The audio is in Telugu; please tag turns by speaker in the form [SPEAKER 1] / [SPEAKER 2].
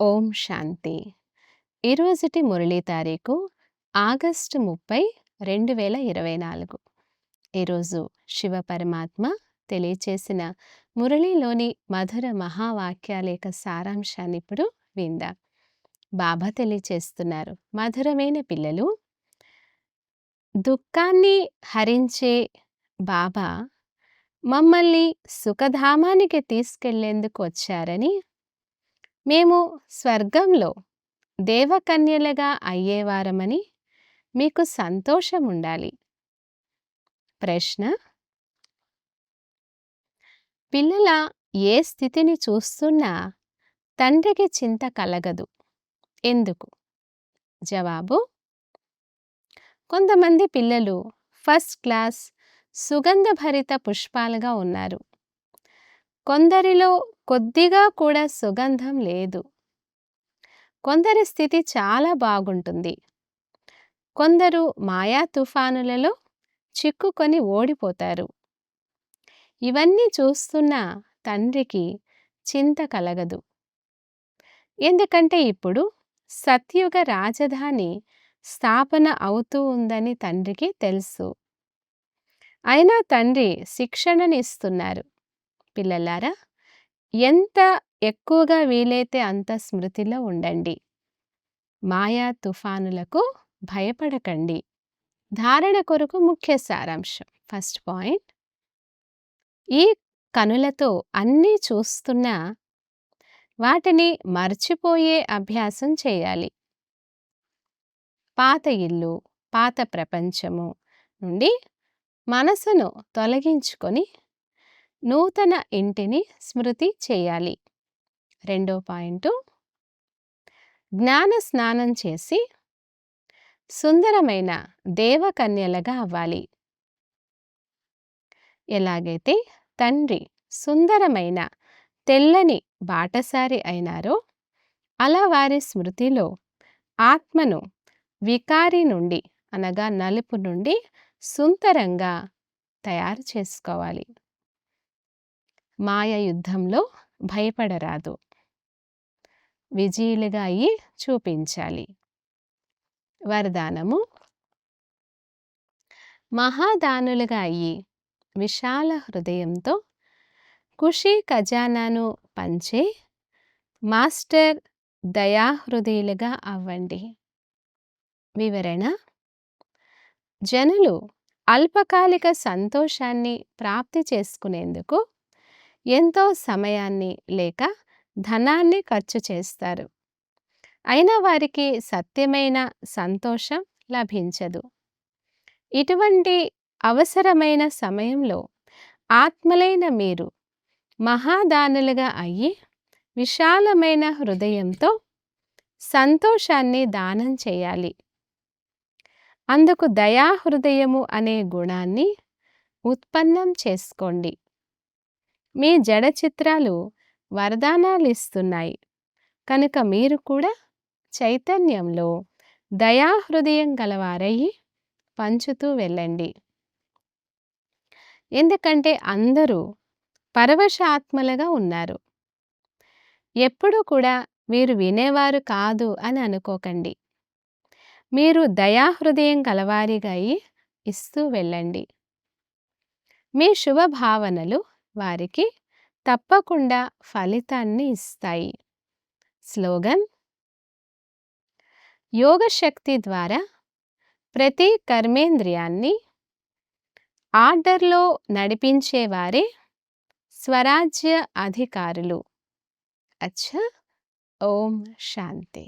[SPEAKER 1] ఓం శాంతి. ఈరోజుటి మురళీ తారీఖు ఆగస్టు ముప్పై రెండు వేల ఇరవై నాలుగు. ఈరోజు శివ పరమాత్మ తెలియచేసిన మురళీలోని మధుర మహావాక్యాల యొక్క సారాంశాన్ని ఇప్పుడు విందాం. బాబా తెలియచేస్తున్నారు మధురమైన పిల్లలు దుఃఖాన్ని హరించే బాబా మమ్మల్ని సుఖధామానికి తీసుకెళ్ళేందుకు వచ్చారని మేము స్వర్గంలో దేవకన్యలుగా అయ్యేవారమని మీకు సంతోషం ఉండాలి. ప్రశ్న పిల్లల ఏ స్థితిని చూస్తున్నా తండ్రికి చింత కలగదు. ఎందుకు? జవాబు కొంతమంది పిల్లలు ఫస్ట్ క్లాస్ సుగంధభరిత పుష్పాలుగా ఉన్నారు. కొందరిలో కొద్దిగా కూడా సుగంధం లేదు. కొందరి స్థితి చాలా బాగుంటుంది. కొందరు మాయా తుఫానులలో చిక్కుకొని ఓడిపోతారు. ఇవన్నీ చూస్తున్న తండ్రికి చింత కలగదు. ఎందుకంటే ఇప్పుడు సత్యుగ రాజధాని స్థాపన అవుతూ ఉందని తండ్రికి తెలుసు. అయినా తండ్రి శిక్షణనిస్తున్నారు. పిల్లలారా ఎంత ఎక్కువగా వీలైతే అంత స్మృతిలో ఉండండి. మాయా తుఫానులకు భయపడకండి. ధారణ కొరకు ముఖ్య సారాంశం. First point. ఈ కనులతో అన్నీ చూస్తున్నా వాటిని మర్చిపోయే అభ్యాసం చేయాలి. పాత ఇల్లు పాత ప్రపంచము నుండి మనసును తొలగించుకొని నూతన ఇంటిని స్మృతి చేయాలి. రెండో పాయింట్ జ్ఞాన స్నానం చేసి సుందరమైన దేవకన్యలుగా అవ్వాలి. ఎలాగైతే తండ్రి సుందరమైన తెల్లని బాటసారి అయినారో అలా వారి స్మృతిలో ఆత్మను వికారి నుండి అనగా నలుపు నుండి సుందరంగా తయారు చేసుకోవాలి. మాయ యుద్ధంలో భయపడరాదు. విజయులుగా అయ్యి చూపించాలి. వరదానము. మహాదానులుగా అయ్యి విశాల హృదయంతో కుషి ఖజానాను పంచే మాస్టర్ దయాహృదయులుగా అవ్వండి. వివరణ. జనులు అల్పకాలిక సంతోషాన్ని ప్రాప్తి చేసుకునేందుకు ఎంతో సమయాన్ని లేక ధనాన్ని ఖర్చు చేస్తారు. అయినా వారికి సత్యమైన సంతోషం లభించదు. ఇటువంటి అవసరమైన సమయంలో ఆత్మలైన మీరు మహాదానులుగా అయ్యి విశాలమైన హృదయంతో సంతోషాన్ని దానం చేయాలి. అందుకు దయాహృదయము అనే గుణాన్ని ఉత్పన్నం చేసుకోండి. మీ జడ చిత్రాలు వరదానాలు ఇస్తున్నాయి కనుక మీరు కూడా చైతన్యంలో దయాహృదయం గలవారయ్యి పంచుతూ వెళ్ళండి. ఎందుకంటే అందరూ పరవశాత్మలుగా ఉన్నారు. ఎప్పుడూ కూడా మీరు వినేవారు కాదు అని అనుకోకండి. మీరు దయాహృదయం గలవారిగా అయి ఇస్తూ వెళ్ళండి. మీ శుభ భావనలు వారికి తప్పకుండా ఫలితాన్ని ఇస్తాయి. స్లోగన్ యోగశక్తి ద్వారా ప్రతి కర్మేంద్రియాన్ని ఆర్డర్లో నడిపించేవారే స్వరాజ్య అధికారులు. అచ్చా! ఓం శాంతి.